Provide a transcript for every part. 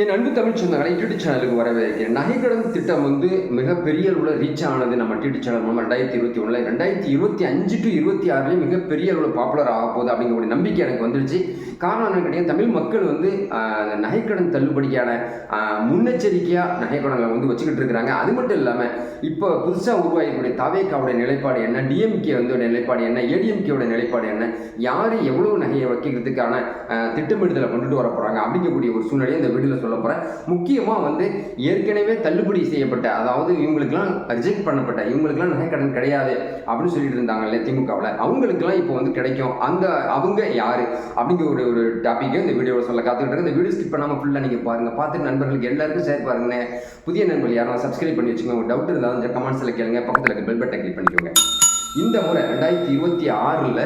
என் அன்பு தமிழ் சொந்தங்களை யூடியூப் சேனலுக்கு வரவேற்கிறேன். நகைக்கடன் திட்டம் வந்து மிகப்பெரிய அளவில் ரீச் ஆனது நம்ம யூடியூப் சேனல் மூலம் ரெண்டாயிரத்தி இருபத்தி ஒன்றில் ரெண்டாயிரத்தி இருபத்தி அஞ்சு டு இருபத்தி ஆறுலேயும் மிகப்பெரிய அளவில் பாப்புலர் ஆக போகுது அப்படிங்கிற நம்பிக்கை எனக்கு வந்துடுச்சு காரணம் என்ன கேட்டீங்கன்னா தமிழ் மக்கள் வந்து நகைக்கடன் தள்ளுபடிக்கான முன்னெச்சரிக்கையாக நகைக்கடனை வந்து வச்சுக்கிட்டு இருக்கிறாங்க. அது மட்டும் இல்லாமல் இப்போ புதுசாக உருவாகக்கூடிய தவேக்காவுடைய நிலைப்பாடு என்ன டிஎம்கே வந்து நிலைப்பாடு என்ன ஏடிஎம்கேவோட நிலைப்பாடு என்ன யார் எவ்வளோ நகையை வைக்கிறதுக்கான திட்டமிடுதலை கொண்டுட்டு வர போகிறாங்க அப்படிங்கக்கூடிய ஒரு சூழ்நிலையை இந்த வீடியோவில் சொல்ல போகிறேன் முக்கியமாக வந்து ஏற்கனவே தள்ளுபடி செய்யப்பட்ட அதாவது இவங்களுக்குலாம் ரிஜெக்ட் பண்ணப்பட்ட இவங்களுக்குலாம் நகைக்கடன் கிடையாது அப்படின்னு சொல்லிட்டு இருந்தாங்கல்ல திமுகவில். அவங்களுக்குலாம் இப்போ வந்து கிடைக்கும். அந்த அவங்க யார்? அப்படிங்கிற ஒரு ஒரு டாப்பிக்கை இந்த வீடியோவில் சொல்ல காத்துக்கிட்டு இருக்கு இந்த வீடியோ ஸ்கிப் பண்ணாமல் ஃபுல்லாக நீங்கள் பாருங்கள் பார்த்துட்டு நண்பர்களுக்கு எல்லாருக்கும் ஷேர் பாருங்க. புதிய நண்பர்கள் யாரும் சப்ஸ்கிரைப் பண்ணி வச்சுக்கோங்க. உங்கள் டவுட் இருந்தாலும் கமெண்ட்ஸில் கேளுங்க. பக்கத்தில் இருக்க பெல் பட்டன் கிளிக் பண்ணிக்கோங்க. இந்த முறை ரெண்டாயிரத்தி இருபத்தி ஆறில்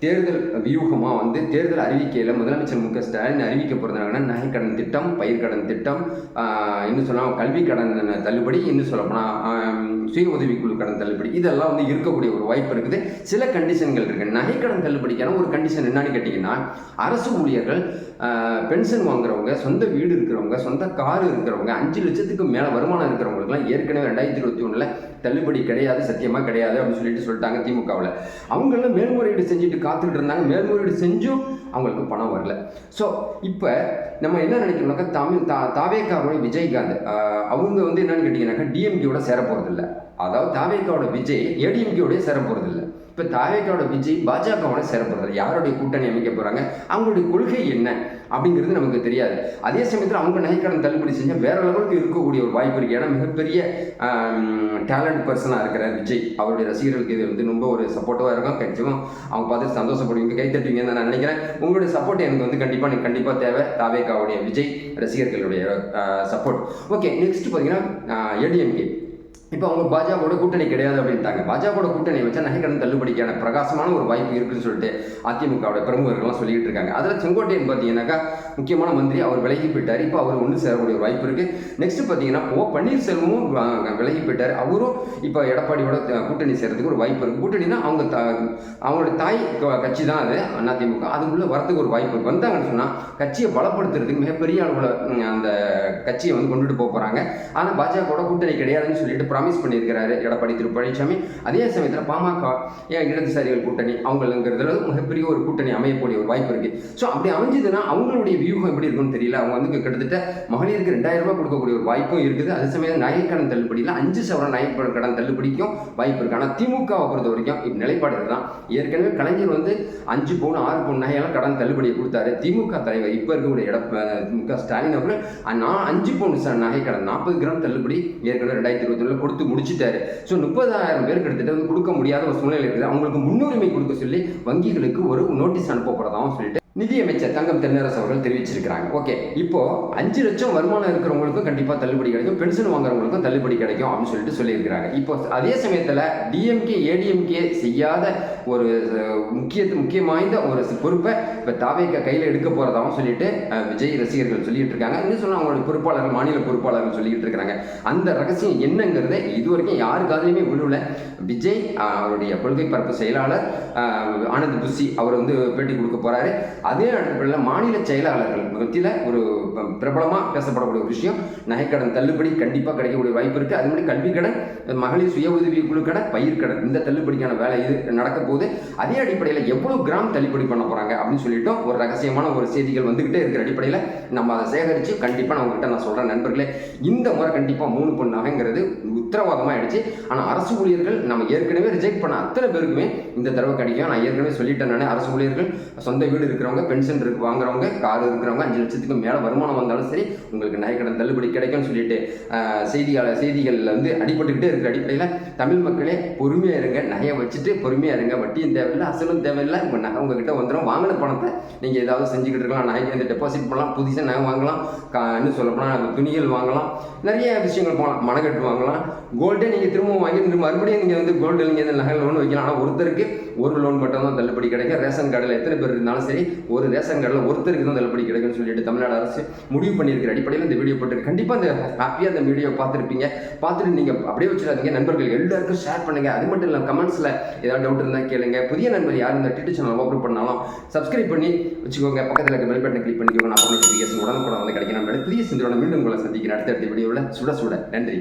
தேர்தல் வியூகமாக வந்து தேர்தல் அறிவிக்கையில் முதலமைச்சர் மு க ஸ்டாலின் அறிவிக்க போகிறதுனால நகைக்கடன் திட்டம் பயிர்க்கடன் திட்டம் இன்னும் சொன்னால் கல்வி கடன் தள்ளுபடி இன்னும் சொல்லப்போனால் சுய உதவிக்குழு கடன் தள்ளுபடி. இதெல்லாம் வந்து இருக்கக்கூடிய ஒரு வாய்ப்பு இருக்குது. சில கண்டிஷன்கள் இருக்குது நகைக்கடன் தள்ளுபடிக்கான ஒரு கண்டிஷன் என்னன்னு கேட்டிங்கன்னா அரசு ஊழியர்கள் பென்ஷன் வாங்குறவங்க சொந்த வீடு இருக்கிறவங்க சொந்த கார் இருக்கிறவங்க அஞ்சு லட்சத்துக்கு மேலே வருமானம் இருக்கிறவங்களுக்குலாம் ஏற்கனவே ரெண்டாயிரத்தி இருபத்தி ஒன்றில் தள்ளுபடி கிடையாது சத்தியமாக கிடையாது அப்படின்னு சொல்லிட்டு சொல்லிட்டாங்க திமுகவில். அவங்களும் மேல்முறையீடு செஞ்சுட்டு காத்துக்கிட்டு இருந்தாங்க. மேல்முறையீடு செஞ்சும் அவங்களுக்கு பணம் வரல. ஸோ இப்போ நம்ம என்ன நினைக்கிறோம்னாக்கா தமிழ் தா தாவேக்காரோட விஜயகாந்த் அவங்க வந்து என்னன்னு கேட்டிங்கன்னாக்கா டிஎம்கேவோட சேர போகிறதில்ல அதாவது தாவேக்காவோட விஜய் ஏடிஎம்கேவோடய சேர போகிறதில்ல இப்போ தாவேக்காவோட விஜய் பாஜகவோட சேர போகிறதில்ல யாருடைய கூட்டணி அமைக்க போகிறாங்க அவங்களுடைய கொள்கை என்ன அப்படிங்கிறது நமக்கு தெரியாது. அதே சமயத்தில் அவங்க நகைக்கடன் தள்ளுபடி செஞ்சால் வேற லெவலுக்கு இருக்கக்கூடிய ஒரு வாய்ப்பு இருக்குது ஏன்னா மிகப்பெரிய டேலண்ட் பர்சனாக இருக்கிற விஜய் அவருடைய ரசிகர்களுக்கு இது வந்து ரொம்ப ஒரு சப்போர்ட்டிவாக இருக்கும். கண்டிப்பாக அவங்க பார்த்து சந்தோஷப்படுவீங்க. கை தட்டுவீங்கன்னு நான் நினைக்கிறேன். உங்களுடைய சப்போர்ட் எனக்கு வந்து கண்டிப்பாக எனக்கு கண்டிப்பாக தேவை. தாவேக்காவுடைய விஜய் ரசிகர்களுடைய சப்போர்ட் ஓகே நெக்ஸ்ட் பார்த்தீங்கன்னா ஏடிஎம்கே இப்போ அவங்க பாஜகவோட கூட்டணி கிடையாது அப்படின்ட்டாங்க. பாஜகவோட கூட்டணி வச்சா நகைக்கடன் தள்ளுபடிக்கான பிரகாசமான ஒரு வாய்ப்பு இருக்குன்னு சொல்லிட்டு அதிமுகவோட பிரமுகர்கள்லாம் சொல்லிட்டு இருக்காங்க. அதில் செங்கோட்டையன் பார்த்தீங்கன்னாக்கா முக்கியமான மந்திரி அவர் விலகி போயிட்டார். இப்போ அவர் ஒன்று சேரக்கூடிய ஒரு வாய்ப்பு இருக்கு. நெக்ஸ்ட் பார்த்தீங்கன்னா ஓ பன்னீர்செல்வமும் விலகி போயிட்டார். அவரும் இப்போ எடப்பாடியோட கூட்டணி சேர்றதுக்கு ஒரு வாய்ப்பு இருக்கு. கூட்டணினா அவங்க த அவங்களோட தாய் கட்சி தான் அது அதிமுக. அதுக்குள்ள வரதுக்கு ஒரு வாய்ப்பு இருக்குது வந்தாங்கன்னு சொன்னால் கட்சியை பலப்படுத்துறதுக்கு மிகப்பெரிய அளவில் அந்த கட்சியை வந்து கொண்டுட்டு போக போகிறாங்க ஆனால் பாஜகவோட கூட்டணி கிடையாதுன்னு சொல்லிட்டு ப்ராமிஸ் பண்ணியிருக்கிறாரு எடப்பாடி திரு பழனிசாமி. அதே சமயத்தில் பாமக இடதுசாரிகள் கூட்டணி அவங்களுங்கிறதுல மிகப்பெரிய ஒரு கூட்டணி அமையக்கூடிய ஒரு வாய்ப்பு இருக்குது ஸோ அப்படி அமைஞ்சதுன்னா அவங்களுடைய வியூகம் எப்படி இருக்கும்னு தெரியல. அவங்க வந்து கிட்டத்தட்ட மகளிருக்கு ரெண்டாயிரம் ரூபாய் கொடுக்கக்கூடிய ஒரு வாய்ப்பும் இருக்குது. அதே சமயம் நகைக்கடன் தள்ளுபடியில் அஞ்சு சவரன் நகைக்கடன் தள்ளுபடிக்கும் வாய்ப்பு இருக்குது ஆனால் திமுகவை பொறுத்த வரைக்கும் இப்போ நிலைப்பாடு தான் ஏற்கனவே கலைஞர் வந்து அஞ்சு பவுன் ஆறு பவுன் நகையெல்லாம் கடன் தள்ளுபடியை கொடுத்தாரு. திமுக தலைவர் இப்போ இருக்கக்கூடிய எடப்ப மு க ஸ்டாலின் அவர்கள் நான் அஞ்சு பவுன் நகை கடன் நாற்பது கிராம் தள்ளுபடி ஏற்கனவே ரெண்டாயிரத்தி இருபத்தி கொடுத்து முடிச்சிட்டாரு. ஸோ முப்பதாயிரம் பேர் கிட்டத்தட்ட வந்து கொடுக்க முடியாத ஒரு சூழ்நிலை இருக்குது. அவங்களுக்கு முன்னுரிமை கொடுக்க சொல்லி வங்கிகளுக்கு ஒரு நோட்டீஸ் அனுப்பப்படுறதாகவும் சொல்லிட்டு நிதியமைச்சர் தங்கம் தென்னரசு அவர்கள் தெரிவிச்சிருக்கிறாங்க. ஓகே இப்போ அஞ்சு லட்சம் வருமானம் இருக்கிறவங்களுக்கும் கண்டிப்பாக தள்ளுபடி கிடைக்கும் பென்ஷன் வாங்குறவங்களுக்கும் தள்ளுபடி கிடைக்கும் அப்படின்னு சொல்லிட்டு சொல்லியிருக்கிறாங்க. இப்போ அதே சமயத்தில் டிஎம்கே ஏடிஎம்கே செய்யாத ஒரு முக்கிய முக்கியம் வாய்ந்த ஒரு பொறுப்பை இப்போ தாவேக்க கையில் எடுக்க போகிறதாகவும் சொல்லிட்டு விஜய் ரசிகர்கள் சொல்லிட்டு இருக்காங்க. இன்னும் சொன்னால் அவங்களுடைய பொறுப்பாளர்கள் மாநில பொறுப்பாளர்கள் சொல்லிட்டு இருக்கிறாங்க. அந்த ரகசியம் என்னங்கிறத இது வரைக்கும் யாரு விழுல விஜய் அவருடைய கொள்கை பரப்பு செயலாளர் ஆனந்த் புஷி அவர் வந்து பேட்டி கொடுக்க போறாரு. அதே அடிப்படையில் மாநில செயலாளர்கள் மத்தியில் ஒரு பிரபலமாக பேசப்படக்கூடிய ஒரு விஷயம். நகைக்கடன் தள்ளுபடி கண்டிப்பாக கிடைக்கக்கூடிய வாய்ப்பு இருக்குது அது மாதிரி கல்வி கடன் மகளிர் சுய உதவி குழு கடன் இந்த தள்ளுபடிக்கான வேலை இது நடக்க போது அதே அடிப்படையில் எவ்வளோ கிராம் தள்ளுபடி பண்ண போகிறாங்க அப்படின்னு சொல்லிட்டு ஒரு ரகசியமான ஒரு செய்திகள் வந்துக்கிட்டே இருக்கிற அடிப்படையில் நம்ம அதை சேகரித்து கண்டிப்பாக நான் உங்கள்கிட்ட நான் சொல்கிறேன் நண்பர்களே. இந்த முறை கண்டிப்பாக மூணு பொண்ணாகங்கிறது உத்தரவாதமாக ஆயிடுச்சு. ஆனால் அரசு ஊழியர்கள் நம்ம ஏற்கனவே ரிஜெக்ட் பண்ண அத்தனை பேருக்குமே இந்த தடவை கிடைக்கும். நான் ஏற்கனவே சொல்லிட்டேன் நான் அரசு ஊழியர்கள் சொந்த வீடு இருக்கிற இருக்கிறவங்க பென்ஷன் இருக்கு வாங்குறவங்க கார் இருக்கிறவங்க அஞ்சு லட்சத்துக்கு மேலே வருமானம் வந்தாலும் சரி உங்களுக்கு நகைக்கடன் தள்ளுபடி கிடைக்கும்னு சொல்லிட்டு செய்தியாளர் செய்திகளில் வந்து அடிபட்டுக்கிட்டே இருக்கிற அடிப்படையில் தமிழ் மக்களே பொறுமையாக இருங்க நகையை வச்சுட்டு பொறுமையாக இருங்க வட்டியும் தேவையில்லை அசலும் தேவையில்லை உங்கள் நகை உங்ககிட்ட வந்துடும் வாங்கின பணத்தை நீங்கள் ஏதாவது செஞ்சுக்கிட்டு இருக்கலாம் நகைக்கு வந்து டெபாசிட் பண்ணலாம் புதுசாக நகை வாங்கலாம் கா இன்னும் சொல்லப்போனால் துணிகள் வாங்கலாம் நிறைய விஷயங்கள் போகலாம் மனக்கட்டு வாங்கலாம் கோல்டே நீங்கள் திரும்பவும் வாங்கி திரும்ப மறுபடியும் நீங்கள் வந்து கோல்டு நீங்கள் இந்த நகை லோன் வைக்கலாம். ஆனால் ஒருத்தருக்கு ஒரு லோன் மட்டும் தான் தள்ளுபடி கிடைக்கும். ரேஷன் கார்டில் எத்தனை பேர் இருந்தாலும் சரி ஒரு ரேஷன் கார்டில் ஒருத்தருக்கு தான் தள்ளுபடி கிடைக்கும்னு சொல்லிட்டு தமிழ்நாடு அரசு முடிவு பண்ணியிருக்கிற அடிப்படையில் இந்த வீடியோ போட்டு கண்டிப்பாக அந்த ஹாப்பியாக இந்த வீடியோ பார்த்துருப்பீங்க. பார்த்துட்டு நீங்கள் அப்படியே வச்சிடாதீங்க. நண்பர்கள் எல்லாருக்கும் ஷேர் பண்ணுங்கள் அது மட்டும் இல்லை கமெண்ட்ஸில் ஏதாவது டவுட் இருந்தால் கேளுங்க. புதிய நண்பர் யார் இந்த டிடி சேனல் ஓப்பன் பண்ணாலும் சப்ஸ்கிரைப் பண்ணி வச்சுக்கோங்க. பக்கத்தில் இருக்க பெல் பட்டனை கிளிக் பண்ணிக்கோங்க. நான் நோட்டிஃபிகேஷன் உடனுக்குடன் வந்து கிடைக்கும். புதிய சிந்தரோட மீண்டும் உங்களை சந்திக்கிறேன். அடுத்த வீடியோவில் சுட சுட. நன்றி.